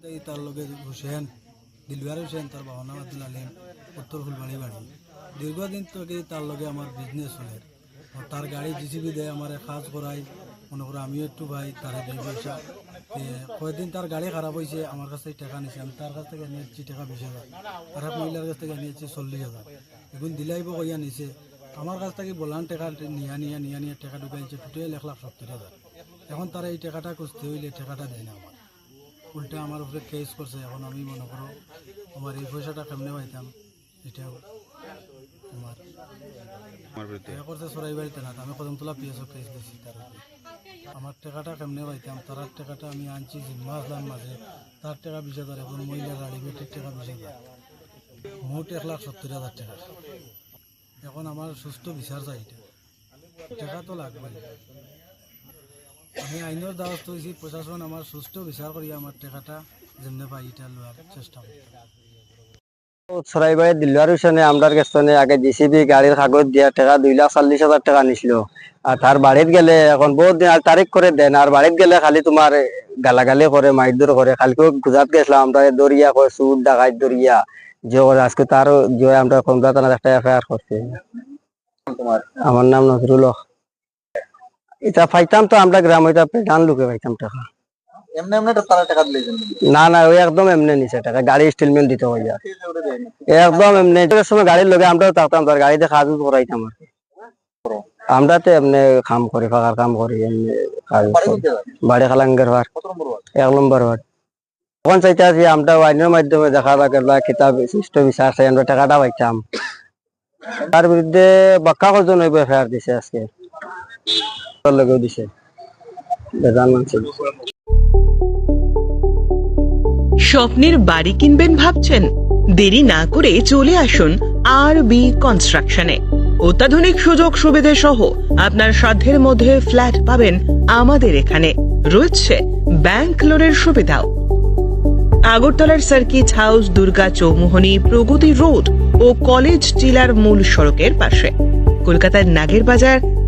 তার লগে হুসেন দিলবার হুসেন তার বাবা নাম আব্দুল আলিম, উত্তর ফুলবাড়ি বাড়ি। দীর্ঘদিন থেকে তার লগে আমার বিজনেস চলে। তার গাড়ি জিসিবি দেয়, আমার কাজ করাই মনে করো আমিও একটু ভাই, তারা দেয় পয়সা। কয়েকদিন তার গাড়ি খারাপ হয়েছে আমার কাছ টাকা নিয়েছে আমি তার কাছ থেকে নিয়েছি টাকা বিশ হাজার। আর এক মহিলার কাছ থেকে নিয়েছি চল্লিশ হাজার। এখন দিলাইব কইয়া নিছে। আমার কাছ থেকে বলান টাকা নিয়া নিয়া নিয়া, নিয়ে, টাকা ঢুকাইছে টোটাল এক লাখ সত্তর হাজার। এখন তারা এই টাকাটা খুঁজতে হইলে টাকাটা দেয় না আমার। উল্টা আমার উপরে কেস করছে এখন আমি মনে করো আমার এই পয়সাটা কেমনে পাইতাম? এটাও আমার। আমার বিরুদ্ধে। এ করছে সরাই বাড়িতে না আমি কদমতলা পিএসও কেস দিয়েছি তার আমার টাকাটা কেমনে পাইতাম? তার টাকাটা আমি আনছি জিম্মা আসলাম মাঝে তার টাকা বিশ হাজার এখন মহিলার গাড়ি বেটির টাকা বিশ হাজার। মোট এক লাখ সত্তর হাজার টাকা। এখন আমার সুস্থ বিচার চাই এটা। টাকা তো লাগবে আমি আইনের দ্বারস্থ হয়েছি প্রশাসন আমার সুস্থ বিচার করি আমার টাকাটা যেমনি পাই এটা লওয়ার চেষ্টা করতাম সরাইবাড়ি দিলওয়ার হোসেনে আমরার কাছে আগে জিসিবি গাড়ির কাগজ দিয়া টাকা দুই লাখ চল্লিশ হাজার টাকা নিছিল। আর তার বাড়িত গেলে এখন বহুত দিন আর তারিখ করে দেন আর বাড়িত গেলে খালি তোমার গালাগালি করে মাইদুর করে কালকেও গুজরাট গেছিলাম আমরা দরিয়া করে সুদ ডাকাত দরিয়া যে করে আজকে তার যে আমরা কমরা থানার একটা এফআইআর করছি আমার নাম নজরুল হক। এটা পাইতাম তো আমরা গ্রাম এটা প্রধান লোকে পাইতাম টাকা। এমনি এমনি তারা টাকা দিলেন না না ওই একদম এমনি নিছে টাকা গাড়ি দিতে একদম এমনি এটার সময় গাড়ির লগে আমরাও থাকতাম তার গাড়িতে কাজ করাইতাম আর আমরা তো এমনি কাম করি ফাঁকার কাম করি এমনি কাজ বাড়ি খালাঙ্গের ভার কত নম্বর ওয়ার্ড? এক নম্বর ভার তখন চাইতে আছি আমরা আইনের মাধ্যমে দেখা বা বা কিতাব সুষ্ঠ বিচার চাই আমরা টাকাটা পাইতাম। তার বিরুদ্ধে বাক্কা কজন হইব দিছে আজকে। লগেও দিছে। স্বপ্নের বাড়ি কিনবেন ভাবছেন? দেরি না করে চলে আসুন আর বি কনস্ট্রাকশনে। অত্যাধুনিক সুযোগ সুবিধে সহ আপনার সাধ্যের মধ্যে ফ্ল্যাট পাবেন আমাদের এখানে। রয়েছে ব্যাংক লোনের সুবিধাও। আগরতলার circuit house, Durga Chowmuhani, Pragati road ও কলেজ টিলার মূল সড়কের পাশে। কলকাতার নাগের বাজার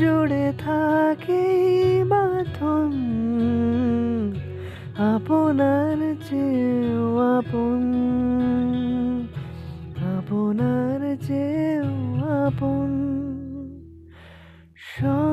জুড়ে থাকে মাথন আপনার চেয়েও আপন আপনার চেয়েও আপন। সব